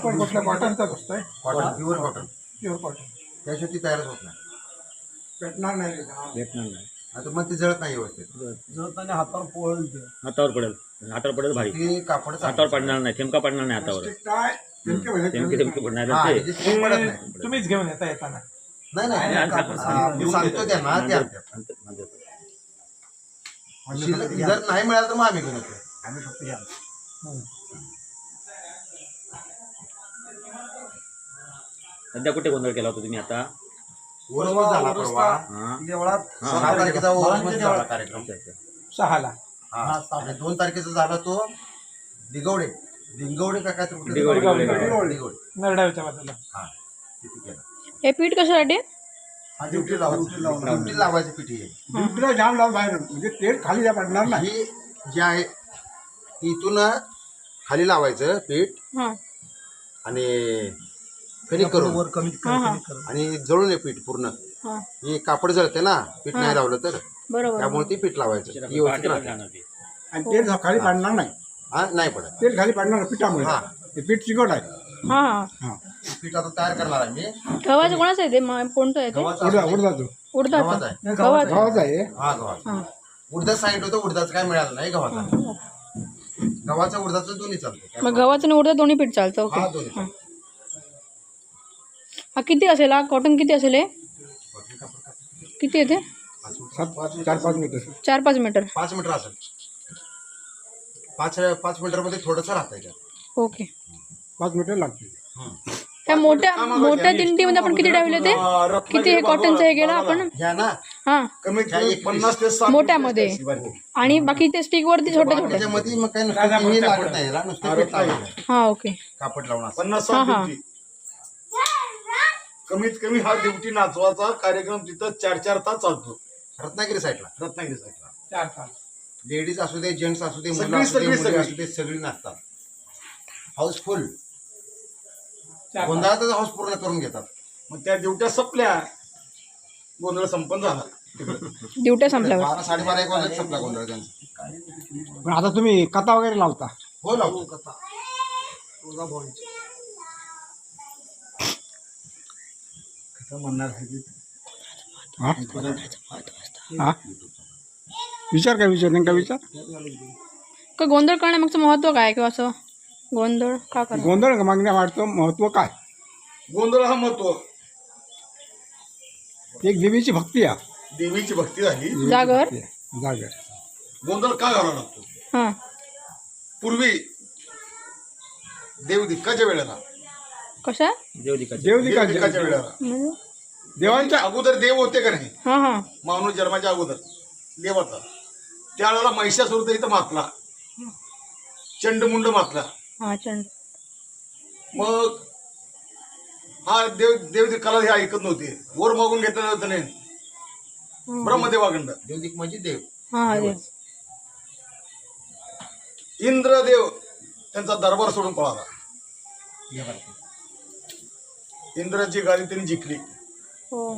आपण कुठल्या कॉटनचाच असतोय. Cotton pure cotton pure cotton त्याशिवाय ती तयारच होत नाही. भेटणार नाही भेटणार नाही. आता मग ती जळत नाही व्यवस्थित. जळताना हातावर पोळल ते. हातावर पडेल. हातावर पडेल भारी. ती कापड हातावर पडणार नाही. थेमका पडणार नाही हातावर. ते काय? नेमके म्हणजे थेमके थेमके पडणार ते. पडत नाही. तुम्हीच घेऊन येता येताना. नाही नाही. आणि कापड मी सांगतो त्यांना. ते आणतात. शिल्लक जर नाही मिळालं तर मग आम्ही घेऊन येतो. आम्ही फक्त घ्या सध्या कुठे गोंधळ केला होता तुम्ही आता? ओरसमध्ये झाला परवा. हा. देवळात सहा तारखेचा ओरसमध्ये झाला कार्यक्रम अच्छा, अच्छा. सहाला. हा आणि दोन तारखेचा झाला तो दिगवडे. दिंगवडे का काय तर कुठे दिगवडे, दिगवडे. दिगवडे. नरडावीच्या बाजूला. हा तिथे केला? हे पीठ कशासाठी? हा ड्युटी लावायची. ड्युटी लावायची पिठी आहे ड्युटीला जाम लावून बाहेर म्हणजे तेल खाली जा पडणार नाही. ही जी आहे ती इथून खाली लावायचं पीठ. हा. आणि फेनिक करून. वर कमी हा हा. आणि जळून ये पीठ पूर्ण. हा. हे कापड जळते ना पीठ नाही लावलं तर. बरोबर त्यामुळे ते पीठ लावायचं. ती व्यवस्थित राहते. आणि तेल खाली पाडणार नाही. हा नाही पडत. तेल खाली पाडणार नाही पिठामुळे. हा. ते पीठ चिकट आहे. हा. हा. हा पीठ आता तयार करणार आहे मी. गव्हाचं कोणाचं आहे ते? म- कोणतं आहे ते? गव्हाचं उडदा. उडदाचं. गव्हाचं उडदाचं. आहे. गव्हाचं गव्हाचं आहे. हा गव्हाचं. हा. उडदाचं साईड होतं उडदाचं काय मिळालं नाही गव्हाचा. गव्हाचं उडदाचं दोन्ही चालतं. मग गव्हाचं आणि उडदा दोन्ही पीठ चालतं ओके. हा दोन्ही चालतं. हा किती असेल हा? कॉटन किती असेल हे? किती आहे ते? सात चार पाच मीटर चार पाच मीटर पाच मीटर असेल. पाच पाच मीटरमध्ये थोडंसं त्यात ओके पाच मीटर लागते त्या मोठ्या मोठ्या दिंडीमध्ये आपण किती ठेवले ते? किती हे कॉटनचं हे गेलं आपण. ह्या ना. हा. कमीत ह्या कमी एक पन्नास ते साठ मोठ्यामध्ये. आणि बाकी ते स्टिक वरती छोटे छोटे त्याच्यामध्ये मग काय नुसतं हे लागत नाही याला नुसतं पीठ लावायचं. हा ओके कापड लावून असं. पन्नास हा, हा. कमीत कमी हा ड्युटी नाचवाचा कार्यक्रम तिथं चार चार तास चालतो. रत्नागिरी साईडला रत्नागिरी साईडला चार तास. लेडीज असू दे जेंट्स असू दे मुलं सगळी- असू दे सगळी- मुली सगळी. असू दे सगळी नाचतात. हाऊसफुल चार गोंधळातच हाऊस पूर्ण करून घेतात. मग त्या ड्युट्या संपल्या गोंधळ संपन्न झाला. ड्युट्या संपल्यावर बारा साडेबारा एक वाजता संपला गोंधळ त्यांचा. पण आता तुम्ही कथा वगैरे लावता. हो लावतो. म्हणणार हा? हा? विचार काय विचार? नेमका विचार? का गोंधळ करण्यामागचं महत्त्व काय? किंवा असं गोंधळ का करणं गोंधळ मागण्या वाटतं महत्त्व काय? गोंधळ हा महत्त्व. एक देवीची भक्ती आहे. देवीची भक्ती झाली. जागर? जागर. गोंधळ का घालावा लागतो? हा. पूर्वी देव दिक्काच्या वेळेला कशा? वेळेला म्हणजे? देवांच्या अगोदर देव होते का नाही? हा हा. माणूस जन्माच्या अगोदर देवाचा. त्यावेळेला महिषासुर तर इथं मातला. चंडमुंड मातला. हा चंड. मग हा देव देव कला हे ऐकत नव्हते. वर मागून घेतलं नव्हतं नाही. ब्रह्मदेवाखंड देवदिक म्हणजे देव. हा हा देव इंद्रदेव त्यांचा दरबार सोडून पळाला. इंद्राची गाडी त्यांनी जिंकली. हो.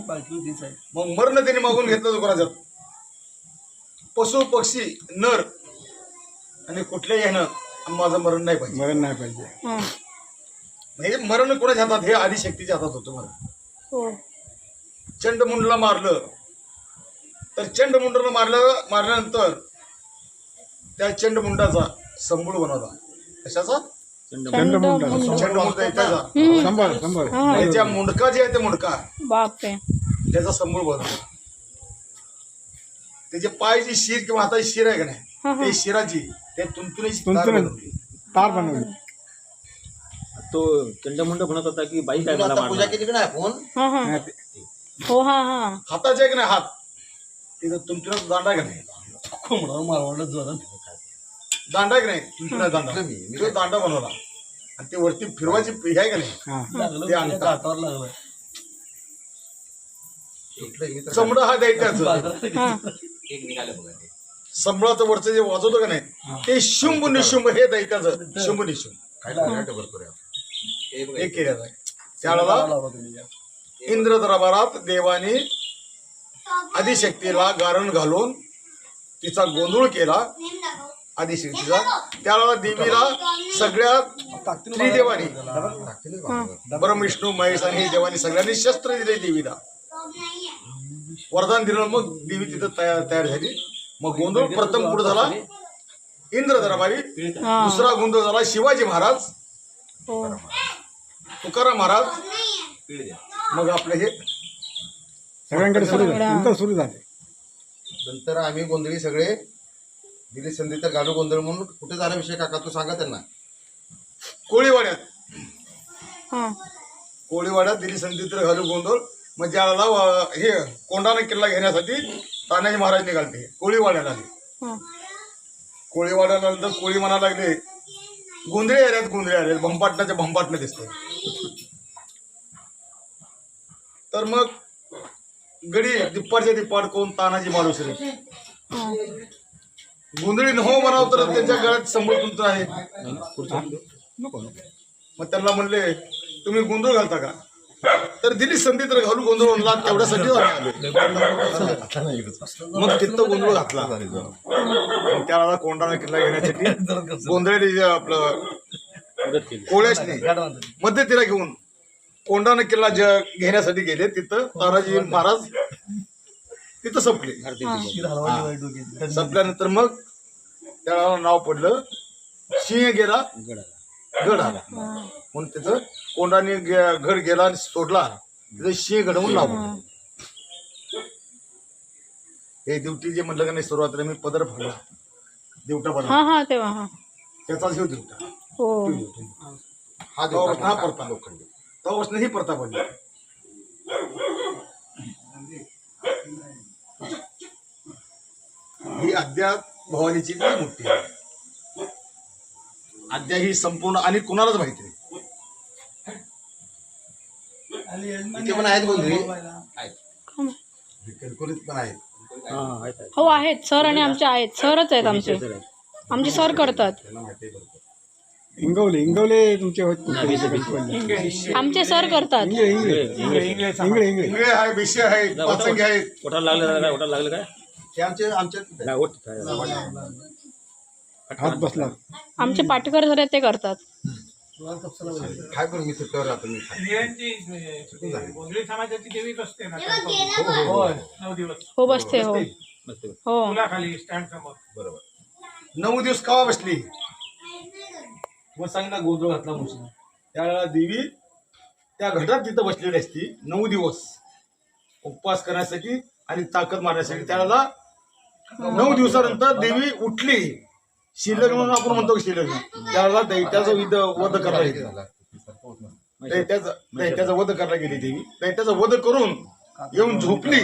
मग मरण त्यांनी मागून घेतलं कोणाच्यात पशु पक्षी नर आणि कुठल्याही ह्यानं माझं मरण नाही पाहिजे. मरण नाही पाहिजे. हा. म्हणजे मरण कोणाच्या हातात? हे आदिशक्तीच्या हातात होतं मला हो. चंडमुंडला मारलं. तर चंडमुंडाला मारलं मारल्यानंतर त्या चंडमुंडाचा संबूळ बनवला. कशाचा? चंड चंडमुंड. मुंड. चंडमुंड त्याचा. शंभर शंभर. हा. हा त्याच्या मुंडका जे आहे ते मुंडका. बापरे. त्याचा संबूळ बनवला त्याचे पायची शिर किंवा हाताची शिर आहे का हा, नाही हा. ते शिराची ते तुंतुनीची तार तुंतुन बनवली. तार बनवली. तो चंडमुंड म्हणत होता की बाई काय मला आता पूजा मारणार? केली की नाही आपण हा हा. नाही ते- हो हा हा. हाताचे आहे की नाही हात? तिथं तुमच्या दांडा आहे का नाही? दांडा की नाही? तुमच्या दांडा. तो दांडा बनवला. आणि ते वरती फिरवायची हे. आहे का नाही? हा. ते तर चमडं हा दैत्याचं हा. संबळाचं वरचं जे वाजवतं का नाही ते शुंभ निशुंभ हे दैत्याचं शुंभ निशुंभ. काय लागलं डबल करूया? हे केलेलं आहे त्यावेळेला इंद्र दरबारात देवाने आदिशक्तीला गारण घालून तिचा गोंधळ केला. आदिशक्तीचा त्यावेळेला देवीला सगळ्यात त्रिदेवानी? ब्रह्म विष्णू महेश आणि देवानी सगळ्यांनी शस्त्र दिले देवीला. वरदान दिलं मग देवी तिथं तयार तयार झाली. मग गोंधळ प्रथम पुढे झाला. इंद्र दरबारी दुसरा गोंधळ झाला शिवाजी महाराज. हो. तुकाराम महाराज. मग आपलं हे सगळ्यांकडे सुरू झाले. नंतर सुरू झाले. नंतर आम्ही गोंधळी सगळे दिली संधी तर घालू गोंधळ म्हणून कुठे झाला विषय काका? तू सांगा त्यांना. कोळीवाड्यात. हा. कोळीवाड्यात दिली संधी तर घालू गोंधळ. मग ज्याला अं, हे कोंढाणा किल्ला घेण्यासाठी तानाजी महाराज निघालते. कोळीवाड्याला आले. हा. कोळीवाड्याला नंतर कोळी म्हणा लागले गोंधळे आल्यात गोंधळे आले भंपाटण्याच्या भंपाटणं दिसतंय. तर मग गडी दिप्पाडच्या दिप्पाड कोण? तानाजी मालुसरे हा. गोंधळी हो म्हणावं तर त्यांच्या गळ्यात संबळतंत्र आहे. नको मग त्यांना म्हणले तुम्ही गोंधळ घालता का? तर दिली संधी तर घालू गोंधळ म्हणला तेवढ्यासाठी मग तिथं गोंधळ घातला. त्याला कोंडाणा किल्ला घेण्यासाठी गोंधळी आपलं कोळ्यासने मध्यतीला घेऊन कोंडाणा किल्ला घेण्यासाठी गेले तिथं तानाजी महाराज तिथं संपले. संपल्यानंतर मग त्याला नाव पडलं सिंह गेला गड आला. म्हणून तिथं कोंडाने गड गेला आणि सोडला. तिथं सिंह घडवून नाव पडलं. हे दिवटी जे म्हणलं का नाही सुरुवातीला मी पदर फाडला. दिवटा हा हा हा. त्याचा शिव दिवटा. हो. हा देवता हा परता लोखंडी. तेव्हापासून ही प्रथा पडली ही अद्याप भवानीची मूर्ती आहे. अद्या ही संपूर्ण आणि कुणालाच माहिती नाही. इथे पण आहेत किरकोळीत पण आहेत. हा हा आहेत. हो सर आणि आमचे आहेत. सरच आहेत आमचे. आमचे सर करतात. आहे. इंगवले इंगवले तुमचे आमचे सर करतात. इंगळे इंगळे. इंगळे आहे विषय ओठाला लागलं? लागलं काय? ते आमचे आमचे नाही, ओठ काय हात बसला. आमचे पाटकर सर आहेत ते करतात. काय करू मी सुट्ट्यावर राहतो मी गोंधळी समाजाची देवीच असते ना नऊ दिवस. हो बसते हो. मस्त हो. स्टँड समोर. बरोबर. नऊ दिवस कवा बसली? मग सांग ना गोंधळ घातला मुशी त्यावेळेला देवी त्या घटात तिथं बसलेली असती नऊ दिवस. उपवास करण्यासाठी आणि ताकद मारण्यासाठी त्यावेळेला नऊ दिवसानंतर देवी उठली. शिल्लक म्हणून आपण म्हणतो की शिल्लक. त्यावेळेला दैत्याचं विध वध करायला नाही. दैत्याचा दैत्याचा वध करायला गेली देवी. दैत्याचा वध करून येऊन झोपली.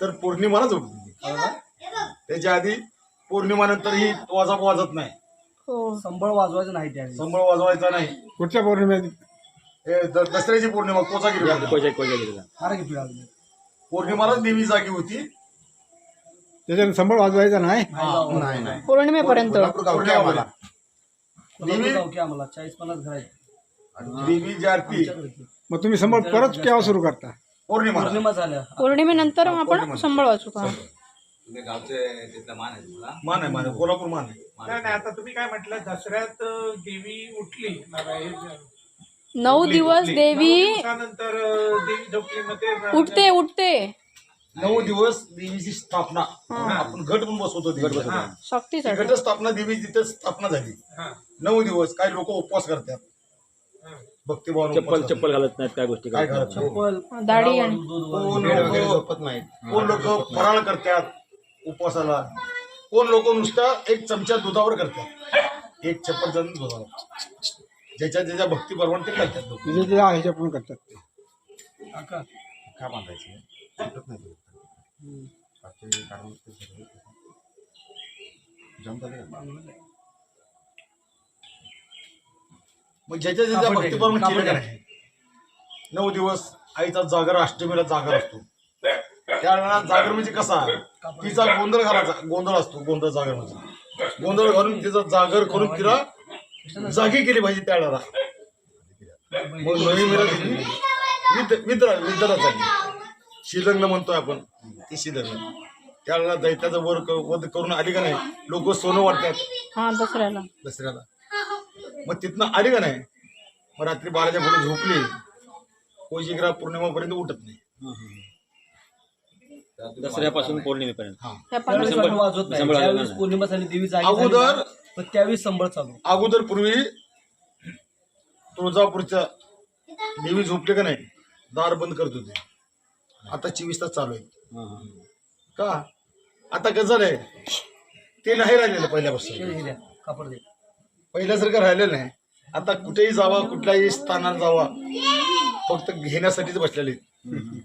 तर पौर्णिमाला झोपली त्याच्या आधी पौर्णिमानंतर ही वाजा वाजत नाही. हो. संबळ वाजवायचं नाही त्यावेळी संबळ वाजवायचा नाही. पौर्णिमेत? हे द- दसऱ्याची पौर्णिमा कोजागिरी पौर्णिमा. कोजा कोजा गेलेला फार किती लागली पौर्णिमालाच देवी जागी होती. त्याच्याने संबळ वाजवायचा नाही? नाही नाही पौर्णिमेपर्यंत. कोल्हापूर गावठी आम्हाला. कोल्हापूर गाव की आम्हाला. चाळीस पन्नास घर आहेत. देवीची आरती मग तुम्ही संबळ परत केव्हा सुरू करता? पौर्णिमा. पौर्णिमा झाल्या. पौर्णिमेनंतर आपण संबळ वाचू का? मान आहे मान आहे कोल्हापूर मान आहे. नाही नाही. आता तुम्ही काय म्हटलं? दसऱ्यात अं, देवी उठली. हे- नऊ दिवस नऊ देवी दिवसानंतर अं, देवी झोपली. मग ते उठते उठते. नऊ दिवस देवीची स्थापना. आपण घट पण बसवतो शक्तीसाठी घट स्थापना देवी तिथे स्थापना झाली. नऊ दिवस काही लोक उपवास करतात? हा. भक्तिभाव चप्पल चप्पल घालत नाहीत काय गोष्टी काय घालत नाहीत. नाही. दाढी आणि कोण लोक झोपत नाहीत. कोण लोक फराळ करतात उपवासाला? कोण लोक नुसता एक चमचा दुधावर करतात? एक चप्पल दुधावर. ज्याच्या ज्याच्या भक्ती परवण ते करतात लोक ह्याच्या पण करतात. ते का बांधायचं? सुटत नाही ते. बाकी कारण ते सगळं जाम झालं का? मग ज्याच्या ज्याच्या केलं नऊ दिवस आईचा जागर अष्टमीला जागर असतो. त्यावेळेला जागर म्हणजे कसा? तिचा गोंधळ घालायचा. गोंधळ असतो. गोंधळ जागर म्हणजे. गोंधळ घालून तिचा जागर करून तिला जागी केली पाहिजे त्यावेळेला मग नवी मिरा दिली विद विद्रा विद्रा झाली शिलग्न म्हणतोय आपण. ती शिलग्न त्यावेळेला दैत्याचा वर क- वध करून आली का नाही? लोक सोनं वाटतात. हा दसऱ्याला. दसऱ्याला. मग तिथनं आली का नाही? मग रात्री बाराच्या पुढे झोपली. कोशिकरा पौर्णिमापर्यंत उठत नाही. दसऱ्यापासून पौर्णिमेपर्यंत. हा. त्या त्यावेळेस पाण्यात संबळ वाजवत नाही. संबळ वाजवणार ज्यावेळेस नाही. पौर्णिमा झाली अगोदर- संबळ चालू. अगोदर पूर्वी तुळजापूरच्या देवी झोपले का नाही? दार बंद करत होते. आता चोवीस तास चालू आहे का? आता कसं आहे. ते नाही राहिलेलं पहिल्यापासून. द्या, कापड दे. पहिल्यासारखं राहिलेलं नाही. आता कुठेही जावा कुठल्याही स्थानात जावा. फक्त घेण्यासाठीच बसलेले आहेत.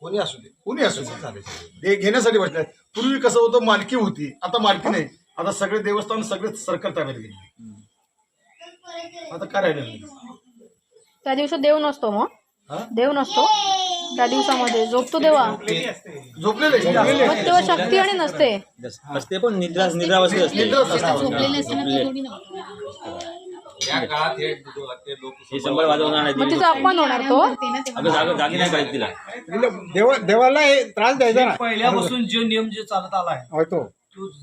कोणी असू दे. कोणी असू दे. चालेल. ते घेण्यासाठी बसले आहेत. पूर्वी कसं होतं मालकी होती. आता मालकी नाही. आता सगळे देवस्थान सगळे सरकार ताब्यात गेले. आता काय राहिलेलं नाही? त्या दिवसात देव नसतो मग. हा? देव नसतो. त्या दिवसामध्ये झोपतो देवा. झोपलेली मग तेव्हा शक्ती आणि नसते. असते पण निद्रा निद्रावस्थेत असते. हे संबळ वाजवणार नाही. मग देवी. तिचा अपमान होणार तो? अगं जाग जागी नाही पाहिजे तिला. तिला देवा देवाला हे त्रास द्यायचा ना. पहिल्यापासून जो नियम जे चालत आला आहे होय तो. तोच.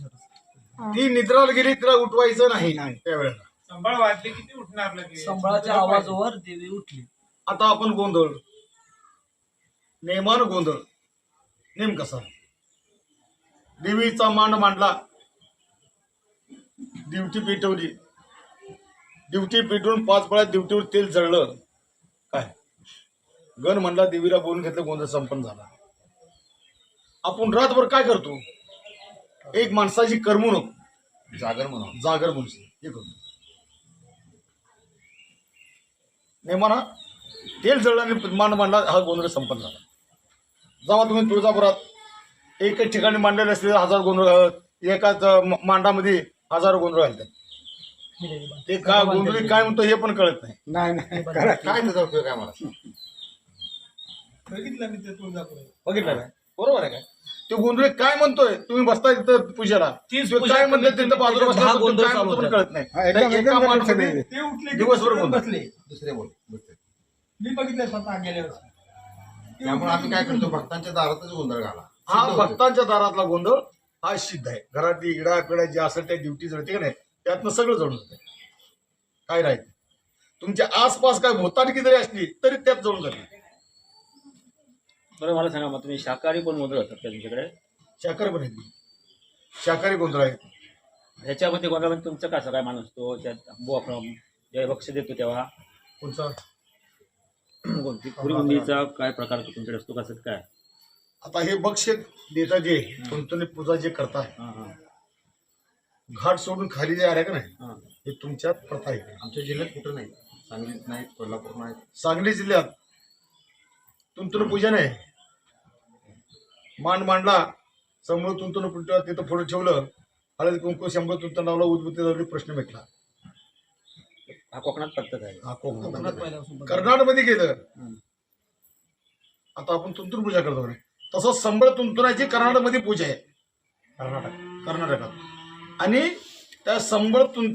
ती निद्रावर गेली तिला उठवायचं नाही त्यावेळेला. संभाळ वाजले किती उठणार लगेच. संबळाच्या आवाजावर देवी उठली. आता आपण गोंधळ. नेमान गोंधळ. नेम कसा देवीचा मांड मांडला. दिवटी पेटवली. दिवटी पेटवून पाच पळ्यात दिवटीवर तेल जळलं. काय? गण म्हणला देवीला बोलून घेतलं गोंधळ संपन्न झाला. आपण रातभर काय करतो? एक माणसाची करमणूक. जागर म्हणून. जागर म्हणून हे करतो नेमाना तेल जळल्याने मान मांडला हा गोंधळ संपन्न झाला. जेव्हा तुम्ही तुळजापुरात एकच ठिकाणी मांडलेले असलेले हजार गोंधळ. एकाच मांडामध्ये हजारो गोंधळ घालतात ते का गोंधळी काय म्हणतो हे पण कळत नाही. नाही काय त्याचा उपयोग आहे मला बघितलं मी ते तुळजापुरात. बघितलं काय बरोबर आहे काय ते गोंधळी काय म्हणतोय? तुम्ही बसताय तिथं पूजेला. तीच काय म्हणतोय कमीत तिथं बाजूला बसला गोंधळ. कळत नाही. दिवसभर. बसले. दुसरे बोल दुसरे. मी बघितलं स्वतः गेल्या वर्षी. त्यामुळे आम्ही काय करतो भक्तांच्या दारातच गोंधळ घाला. हा. भक्तांच्या दारातला गोंधळ हा सिद्ध आहे. घरातली इडा पिडा जे असेल त्या ड्युटी जळते का नाही त्यातनं सगळं जळून जाते. काय राहते तुमच्या आसपास काय भोताटकी जरी असली तरी त्यात जळून जाते. बरं मला सांगा मग तुम्ही शाकाहारी कोण गोंधळ असतात का तुमच्याकडे? शाकाहारी पण येते शाकाहारी गोंधळ आहे ह्याच्यामध्ये गोंधळामध्ये तुमचं कसं काय मान असतो त्यात बो आपण जेव्हा बक्ष देतो तेव्हा. कोणचा? कोणती काय प्रकार तुमच्याकडे असतो कसं काय? आता हे बक्ष देता जे तुमचं पूजा जे करता हां हां. घाट सोडून खाली जे आहे का नाही हां. हे तुमच्यात प्रथा आहे. आमच्या जिल्ह्यात कुठं नाही? सांगलीत नाही कोल्हापूर नाही. सांगली जिल्ह्यात तुंतुन पूजन आहे मांड मांडला समोर तुंतुन पुटला तिथं पुढे ठेवलं हळद कुंकू शंभर तुंतन लावला उद्बुद्धी प्रश्न भेटला हा कोकणात पद्धत आहे. हा कोकणात कोकणात पहिल्यापासून बदल. कर्नाटकमध्ये गेलं. हम्म. आता आपण तुंतुन पूजा करतो तसं संबळ तुंतुनाची कर्नाटकमध्ये पूजा आहे. कर्नाटक. कर्नाटकात. आणि त्या संबळ तुं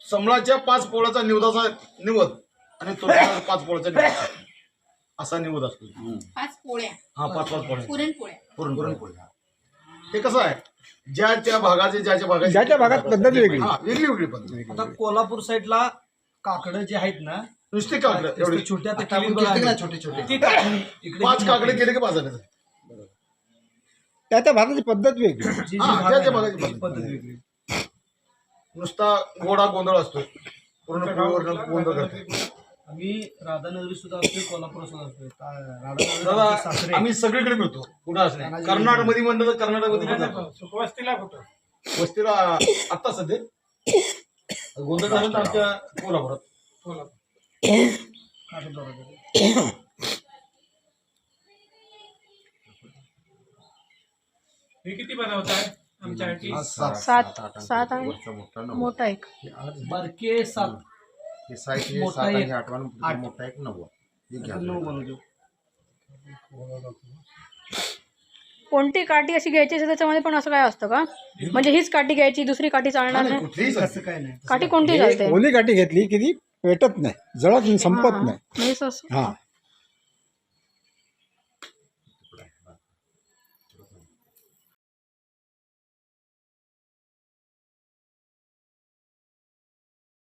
संबळाच्या पाच पोळाचा निवदाचा निवद आणि तुंतुनाचा पाच पोळाचा निवद. असा निवद असतो. पाच पोळ्या. हा पाच पाच पोळ्या. पुरणपोळ्या. पुरण पुरणपोळी ते कसं आहे? ज्या त्या भागाचे ज्याच्या भागाचे ज्याच्या भागात पद्धत वेगळी हा वेगळी. वेगळी पद्धत. आता कोल्हापूर साईडला काकडं जे आहेत ना नुसती काकडं. एवढी छोट्या आता आपण केलते ना छोटे छोटे. ती काकडी इकडे पाच काकडे केले की बाजारात. त्या त्या भागाची पद्धत वेगळी. जी- जी हा, भाग त्याच्या आहे ना, भागाची ती पद्धत. पद्धत वेगळी. नुसता गोडा गोंधळ असतो पूर्ण पोळीवर गोंधळ करते आम्ही राधानगरी सुद्धा असतोय कोल्हापूर सुद्धा असतोय. का- राधानगरी दादा आमचे सासरे. आम्ही सगळीकडे मिळतो. कुठं असले कर्नाटकमध्ये म्हणलं तर कर्नाटकमध्ये मिळतो. सुखवस्तीला कुठं? वस्तीला आत्ता सध्या? गोंधळ झालं तर आमच्या कोल्हापुरात कोल्हापूर. हे किती बनवताय आमच्यासाठी सात सात आणि वरचा मोठा नऊ मोठा एक बारके सात हे सात हे मोठा सात आणि एक. हे आठवा आणि पुढचा आठ. मोठा एक नववा हे घ्या. नऊ बनवतो कोणती काठी अशी घ्यायची असेल त्याच्यामध्ये पण असं काय असतं का? म्हणजे हीच काठी घ्यायची दुसरी काठी चालणार नाही कुठलीही असं काय नाही. काठी कोणती चालते? ओली काठी घेतली की ती पेटत नाही जळत नाही संपत नाही. म्हणजे असं- हा.